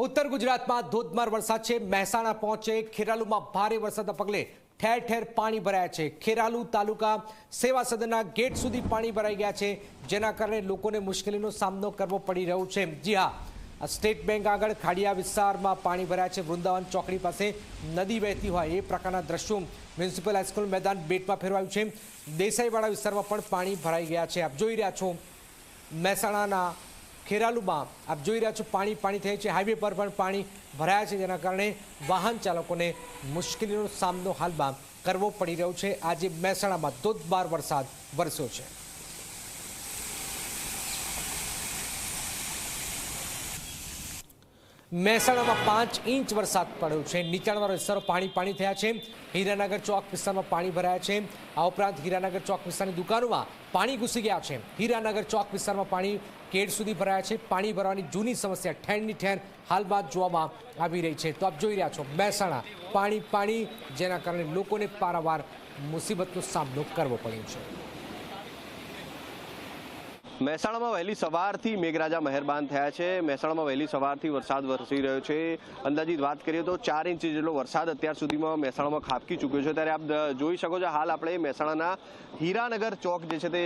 ઉત્તર ગુજરાતમાં ધોધમાર વરસાદ છે. મહેસાણા પહોંચે. ખેરાલુમાં ભારે વરસાદના પગલે ઠેર ઠેર પાણી ભરાયા છે. ખેરાલુ તાલુકા સેવા સદનના ગેટ સુધી પાણી ભરાઈ ગયા છે. જેના કારણે લોકોને મુશ્કેલીનો સામનો કરવો પડી રહ્યો છે. જી હા સ્ટેટ બેંક આગળ ખાડિયા વિસ્તારમાં પાણી ભરાયા છે. વૃંદાવન ચોકડી પાસે નદી વહેતી હોય એ પ્રકારના દ્રશ્યો મ્યુનિસિપલ હાઈસ્કૂલ મેદાન બેટમાં ફેરવાયું છે. દેસાઈવાડા વિસ્તારમાં પણ પાણી ભરાઈ ગયા છે. આપ જોઈ રહ્યા છો મહેસાણાના ખેરાલુમાં આપ જોઈ રહ્યા છો પાણી પાણી થયું છે. હાઈવે પર પણ પાણી ભરાયા છે, જેના કારણે વાહન ચાલકોને મુશ્કેલીનો સામનો હાલમાં કરવો પડી રહ્યો છે. આજે મહેસાણામાં ધોધમાર વરસાદ વરસ્યો છે. મહેસાણામાં પાંચ ઇંચ વરસાદ પડ્યો છે. નીચાણવાળા વિસ્તારો પાણી પાણી થયા છે. હીરાનગર ચોક વિસ્તારમાં પાણી ભરાયા છે. આ ઉપરાંત હીરાનગર ચોક વિસ્તારની દુકાનોમાં પાણી ઘૂસી ગયા છે. હીરાનગર ચોક વિસ્તારમાં પાણી કેડ સુધી ભરાયા છે. પાણી ભરવાની જૂની સમસ્યા ઠેરની ઠેર હાલમાં જોવામાં આવી રહી છે. તો આપ જોઈ રહ્યા છો મહેસાણા પાણી પાણી, જેના કારણે લોકોને પારાવાર મુસીબતનો સામનો કરવો પડ્યો છે. મહેસાણામાં વહેલી સવારથી મેઘરાજા મહેરબાન થયા છે. મહેસાણામાં વહેલી સવારથી વરસાદ વરસી રહ્યો છે. અંદાજિત વાત કરીએ તો ચાર ઇંચ જેટલો વરસાદ અત્યાર સુધીમાં મહેસાણામાં ખાબકી ચૂક્યો છે. ત્યારે આપ જોઈ શકો છો, હાલ આપણે મહેસાણાના હીરાનગર ચોક જે છે તે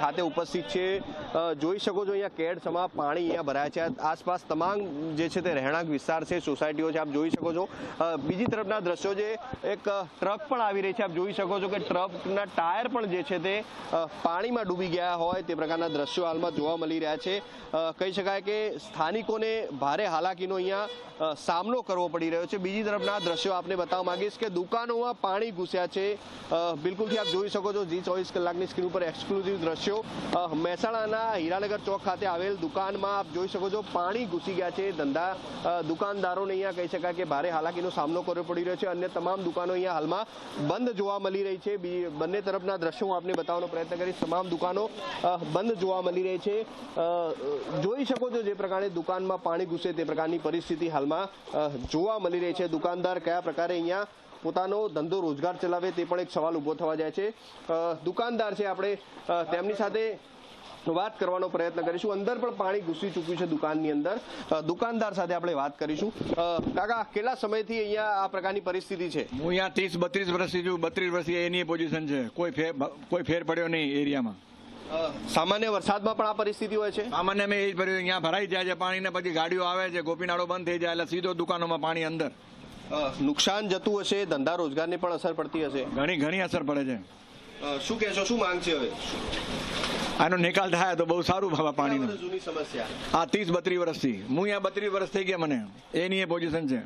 ખાતે ઉપસ્થિત છે. જોઈ શકો છો, અહીંયા કેડસમાં પાણી અહીંયા ભરાયા છે. આસપાસ તમામ જે છે તે રહેણાંક વિસ્તાર છે, સોસાયટીઓ છે, આપ જોઈ શકો છો. બીજી તરફના દ્રશ્યો જે એક ટ્રક પણ આવી રહી છે. આપ જોઈ શકો છો કે ટ્રકના ટાયર પણ જે છે તે પાણીમાં ડૂબી ગયા હોય તે પ્રકારના દ્રશ્યો હાલમાં જોવા મળી રહ્યા છે. કહી શકાય કે સ્થાનિકોને ભારે હાલાકીનો અહીંયા સામનો કરવો પડી રહ્યો છે. બીજી તરફના દ્રશ્યો આપને બતાવવા માંગીશ કે દુકાનોમાં પાણી ઘૂસ્યા છે. બિલકુલથી આપ જોઈ શકો છો જી ચોવીસ કલાકની સ્ક્રીન ઉપર એક્સક્લુઝિવ દ્રશ્યો. મહેસાણાના હીરાનગર ચોક ખાતે આવેલ દુકાનમાં આપ જોઈ શકો છો પાણી ઘૂસી ગયા છે ધંધા. દુકાનદારોને અહીંયા કહી શકાય કે ભારે હાલાકીનો સામનો કરવો પડી રહ્યો છે. અન્ય તમામ દુકાનો અહીંયા હાલમાં બંધ જોવા મળી રહી છે. બંને તરફના દ્રશ્યો હું આપને બતાવવાનો પ્રયત્ન કરીશ. તમામ દુકાનો બંધ જોવા મળી રહી છે. જોઈ શકો છો જે પ્રકારે દુકાનમાં પાણી ઘૂસે તે પ્રકારની પરિસ્થિતિ હાલમાં જોવા મળી રહી છે. દુકાનદાર કયા પ્રકારે અહીંયા પોતાનો ધંધો રોજગાર ચલાવે તે પણ એક સવાલ ઊભો થવા જાય છે. દુકાનદાર છે આપણે તેમની સાથે વાત કરવાનો પ્રયત્ન કરીશું. અંદર પણ પાણી ઘૂસી ચૂક્યું છે દુકાનની અંદર. દુકાનદાર સાથે આપણે વાત કરીશું. કાકા, કેટલા સમયથી અહીંયા આ પ્રકારની પરિસ્થિતિ છે? હું અહીંયા ત્રીસ, બત્રીસ વર્ષથી છું. બત્રીસ વર્ષથી એની પોઝિશન છે. કોઈ ફેર કોઈ ફેર પડ્યો નહીં એરિયામાં. સામાન્ય વરસાદમાં પણ આ પરિસ્થિતિ હોય છે? સામાન્ય મેં એ જ ભર્યું અહીંયા ભરાઈ જાય છે પાણી ને પછી ગાડીઓ આવે છે ગોપીનાળો બંધ થઈ જાય એટલે સીધો દુકાનોમાં પાણી અંદર. નુકસાન જતું હશે ધંધા રોજગારને પણ અસર પડતી હશે. ઘણી ઘણી અસર પડે છે. શું કહેશો શું માંગ છે હવે? આનો નિકાલ થાય તો બહુ સારું બાબા પાણી કેટલા જૂની સમસ્યા. આ ત્રીસ બત્રીસ વર્ષથી. હું અહીંયા બત્રીસ વર્ષ થઈ ગયા મને. એની એ પોઝિશન છે.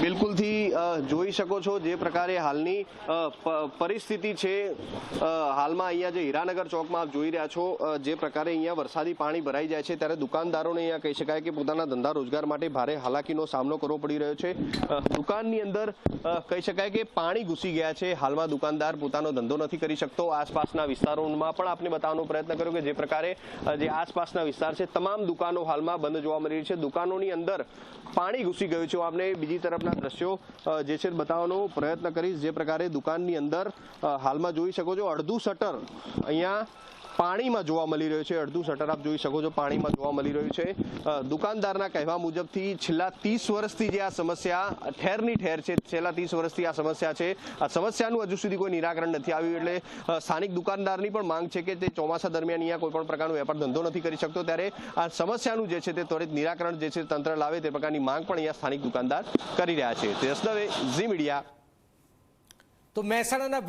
બિલકુલથી જોઈ શકો છો જે પ્રકારે હાલની પરિસ્થિતિ છે. હાલમાં અહીંયા જે હીરાનગર ચોકમાં આપ જોઈ રહ્યા છો જે પ્રકારે અહીંયા વરસાદી પાણી ભરાઈ જાય છે, ત્યારે દુકાનદારોને અહીંયા કહી શકાય કે પોતાના ધંધા રોજગાર માટે ભારે હાલાકીનો સામનો કરવો પડી રહ્યો છે. દુકાનની અંદર કહી શકાય કે પાણી ઘૂસી ગયા છે. હાલમાં દુકાનદાર પોતાનો ધંધો નથી કરી શકતો. આસપાસના વિસ્તારોમાં પણ આપને બતાવવાનો પ્રયત્ન કર્યો કે જે પ્રકારે જે આસપાસના વિસ્તાર છે, તમામ દુકાનો હાલમાં બંધ જોવા મળી રહી છે. દુકાનોની અંદર પાણી ઘૂસી ગયું છે. આપણે બીજી તરફના દ્રશ્યો જે છે બતાવવાનો પ્રયત્ન કરીશ. જે પ્રકારે દુકાનની અંદર હાલમાં જોઈ શકો છો, અડધું શટર અહીંયા પાણીમાં જોવા મળી રહ્યું છે. અડધું શટર આપ જોઈ શકો છો, પાણીમાં જોવા મળી રહ્યું છે. દુકાનદારના કહેવા મુજબથી છેલ્લા ત્રીસ વર્ષથી જે આ સમસ્યા, ઠેરની ઠેર છેલ્લા ત્રીસ વર્ષથી આ સમસ્યા છે. આ સમસ્યાનું હજુ સુધી કોઈ નિરાકરણ નથી આવ્યું એટલે સ્થાનિક દુકાનદારની પણ માંગ છે કે તે ચોમાસા દરમિયાન અહીંયા કોઈ પણ પ્રકારનો વેપાર ધંધો નથી કરી શકતો. ત્યારે આ સમસ્યાનું જે છે તે ત્વરિત નિરાકરણ જે છે તંત્ર લાવે તે પ્રકારની માંગ પણ અહીંયા સ્થાનિક દુકાનદાર કરી રહ્યા છે. તે ઝી મીડિયા. તો મહેસાણાના